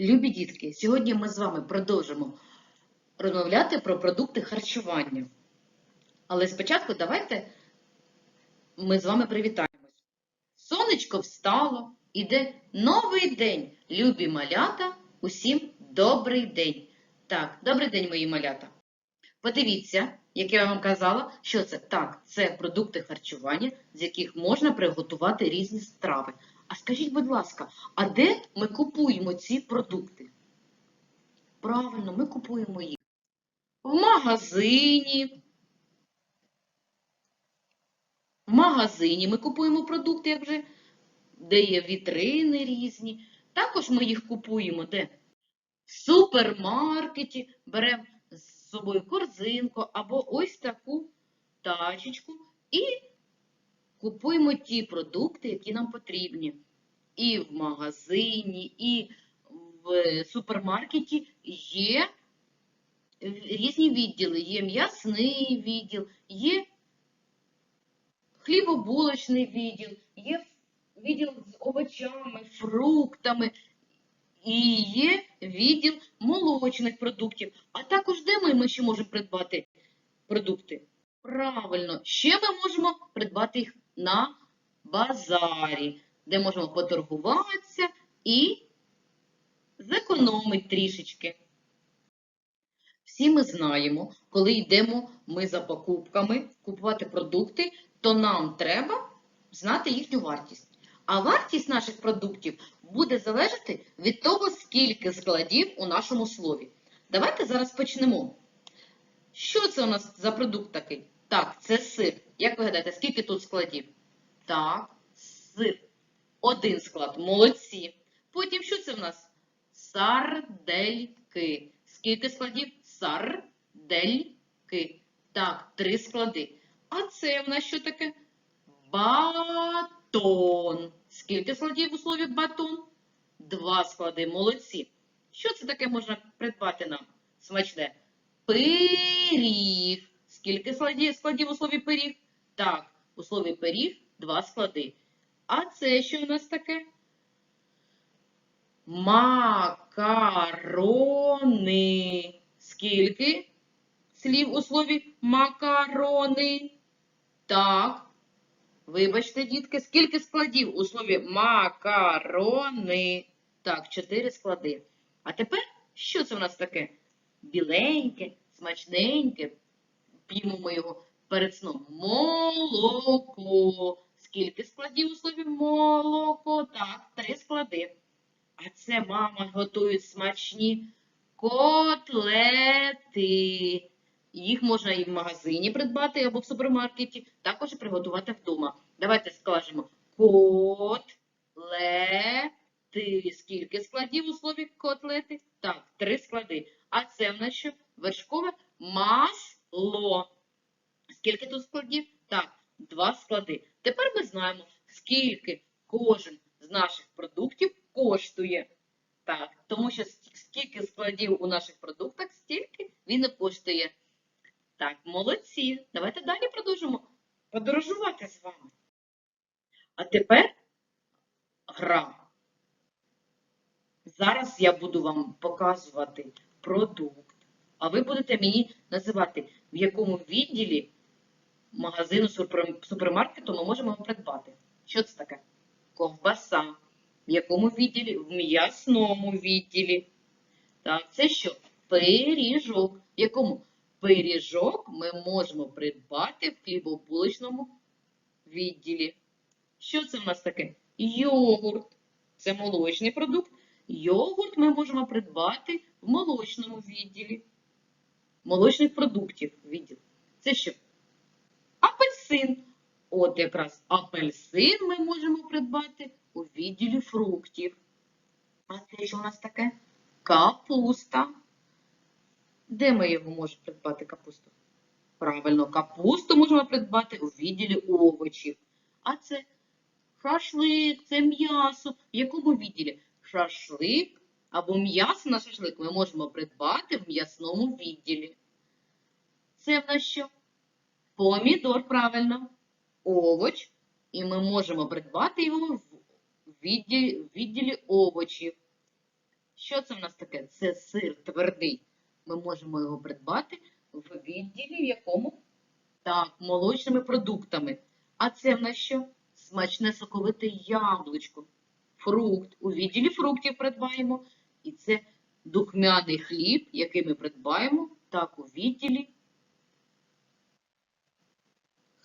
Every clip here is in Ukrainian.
Любі дітки, сьогодні ми з вами продовжимо розмовляти про продукти харчування. Але спочатку давайте ми з вами привітаємось. Сонечко встало, іде новий день. Любі малята, усім добрий день. Так, добрий день, мої малята. Подивіться, як я вам казала, що це? Так, це продукти харчування, з яких можна приготувати різні страви. А скажіть, будь ласка, а де ми купуємо ці продукти? Правильно, ми купуємо їх в магазині. В магазині ми купуємо продукти, як вже, де є вітрини різні. Також ми їх купуємо де? В супермаркеті беремо з собою корзинку або ось таку тачечку і купуємо ті продукти, які нам потрібні. І в магазині, і в супермаркеті є різні відділи. Є м'ясний відділ, є хлібобулочний відділ, є відділ з овочами, фруктами, і є відділ молочних продуктів. А також де ми, ще можемо придбати продукти? Правильно, ще ми можемо придбати їх на базарі, де можемо поторгуватися і зекономити трішечки. Всі ми знаємо, коли йдемо ми за покупками купувати продукти, то нам треба знати їхню вартість. А вартість наших продуктів буде залежати від того, скільки складів у нашому слові. Давайте зараз почнемо. Що це у нас за продукт такий? Так, це сир. Як ви гадаєте, скільки тут складів? Так, сир. Один склад. Молодці. Потім що це в нас? Сардельки. Скільки складів? Сардельки. Так, три склади. А це в нас що таке? Батон. Скільки складів у слові батон? Два склади. Молодці. Що це таке можна придбати нам? Смачне. Пиріг. Скільки складів, у слові пиріг? Так, у слові пиріг два склади. А це що у нас таке? Макарони. Скільки слів у слові макарони? Так. Вибачте, дітки, скільки складів у слові макарони? Так, чотири склади. А тепер, що це у нас таке? Біленьке, смачненьке. П'ємо ми його перед сном. Молоко. Скільки складів у слові молоко? Так, три склади. А це мама готує смачні котлети. Їх можна і в магазині придбати або в супермаркеті, також приготувати вдома. Давайте скажемо котлети. Скільки складів у слові котлети? Так, три склади. А це в нас що? Вершкове масло. Скільки тут складів? Так, два склади. Тепер знаємо, скільки кожен з наших продуктів коштує. Так, тому що скільки складів у наших продуктах, стільки він і коштує. Так, молодці. Давайте далі продовжимо подорожувати з вами. А тепер гра. Зараз я буду вам показувати продукт, а ви будете мені називати, в якому відділі магазину супермаркету ми можемо придбати. Що це таке? Ковбаса. В якому відділі? В м'ясному відділі. Так, це що? Пиріжок. В якому? Пиріжок ми можемо придбати в хлібобулочному відділі. Що це в нас таке? Йогурт. Це молочний продукт. Йогурт ми можемо придбати в молочному відділі. Молочних продуктів відділ. Це що? Апельсин. От якраз апельсин ми можемо придбати у відділі фруктів. А це що у нас таке? Капуста. Де ми його можемо придбати капусту? Правильно, капусту можемо придбати у відділі овочів. А це шашлик, це м'ясо. В якому відділі? Шашлик або м'ясо на шашлик ми можемо придбати в м'ясному відділі. Це в нас що? Помідор, правильно. Овоч. І ми можемо придбати його в відділі, в відділі овочів. Що це в нас таке? Це сир твердий. Ми можемо його придбати в відділі, в якому? Так, молочними продуктами. А це в нас що? Смачне соковите яблучко. Фрукт. У відділі фруктів придбаємо. І це духмяний хліб, який ми придбаємо, так у відділі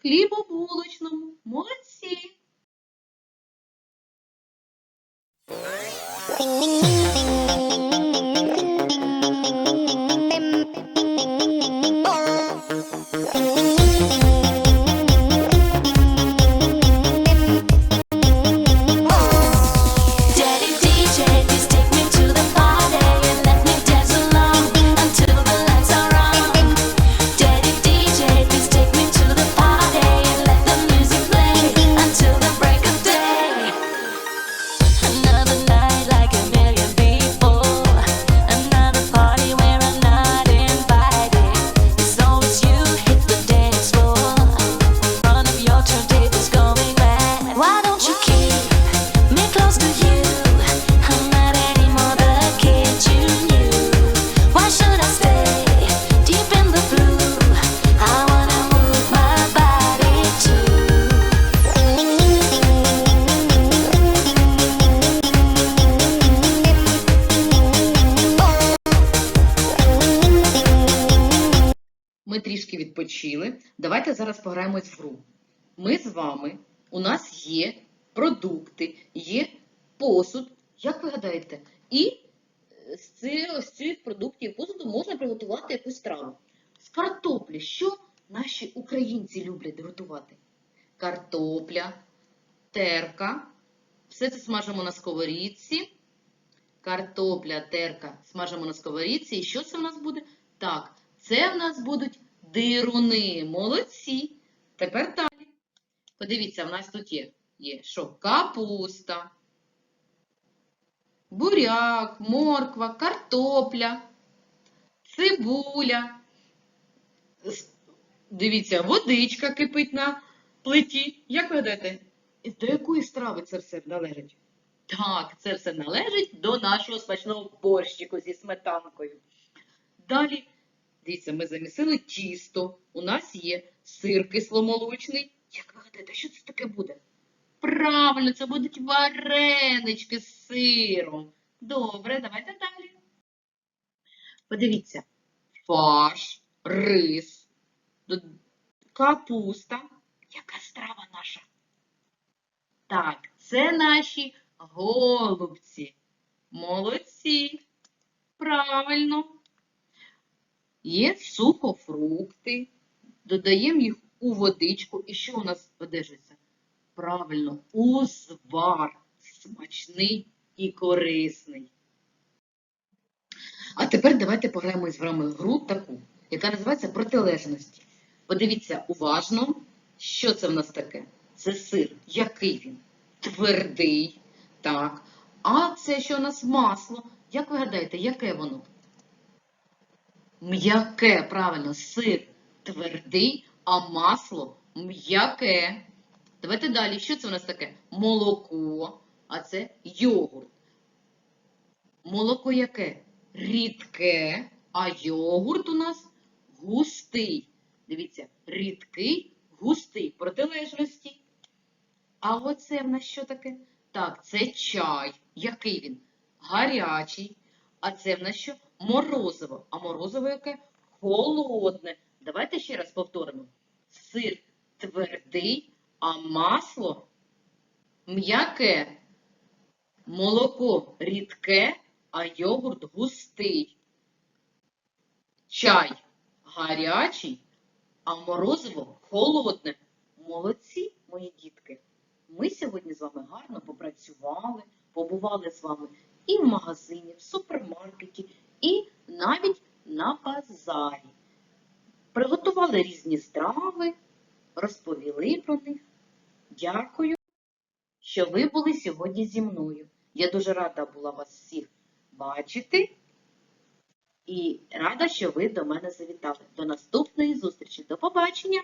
хлібобулочному. Молодці! Daddy трішки відпочили. Давайте зараз пограємось в гру. Ми з вами, у нас є продукти, є посуд. Як ви гадаєте? І е, з цих, продуктів і посуду можна приготувати якусь страву. З картоплі, що наші українці люблять готувати? Картопля, терка. Все це смажимо на сковорідці. Картопля, терка смажимо на сковорідці. І що це в нас буде? Так, це в нас будуть дируни. Молодці. Тепер далі. Подивіться, в нас тут є, є що? Капуста, буряк, морква, картопля, цибуля. Дивіться, водичка кипить на плиті. Як ви гадаєте, до якої страви це все належить? Так, це все належить до нашого смачного борщику зі сметанкою. Далі, дивіться, ми замісили тісто. У нас є сир кисломолочний. Як ви гадаєте, що це таке буде? Правильно, це будуть варенички з сиром. Добре, давайте далі. Подивіться. Фарш, рис, капуста. Яка страва наша? Так, це наші голубці. Молодці. Правильно. Є сухофрукти. Додаємо їх у водичку. І що у нас одержиться? Правильно, узвар. Смачний і корисний. А тепер давайте пограємо з вами гру таку, яка називається протилежності. Подивіться уважно, що це в нас таке. Це сир. Який він? Твердий. Так. А це що у нас масло? Як ви гадаєте, яке воно? М'яке, правильно, сир твердий, а масло м'яке. Давайте далі. Що це у нас таке? Молоко, а це йогурт. Молоко яке? Рідке, а йогурт у нас густий. Дивіться, рідкий, густий, протилежності. А оце в нас що таке? Так, це чай. Який він? Гарячий. А це в нас що? Морозиво. А морозиво яке? Холодне. Давайте ще раз повторимо. Сир твердий, а масло м'яке. Молоко рідке, а йогурт густий. Чай гарячий, а морозиво холодне. Молодці, мої дітки. Ми сьогодні з вами гарно попрацювали, побували з вами і в магазині, в супермаркеті, і навіть на базарі. Приготували різні страви, розповіли про них. Дякую, що ви були сьогодні зі мною. Я дуже рада була вас всіх бачити і рада, що ви до мене завітали. До наступної зустрічі. До побачення!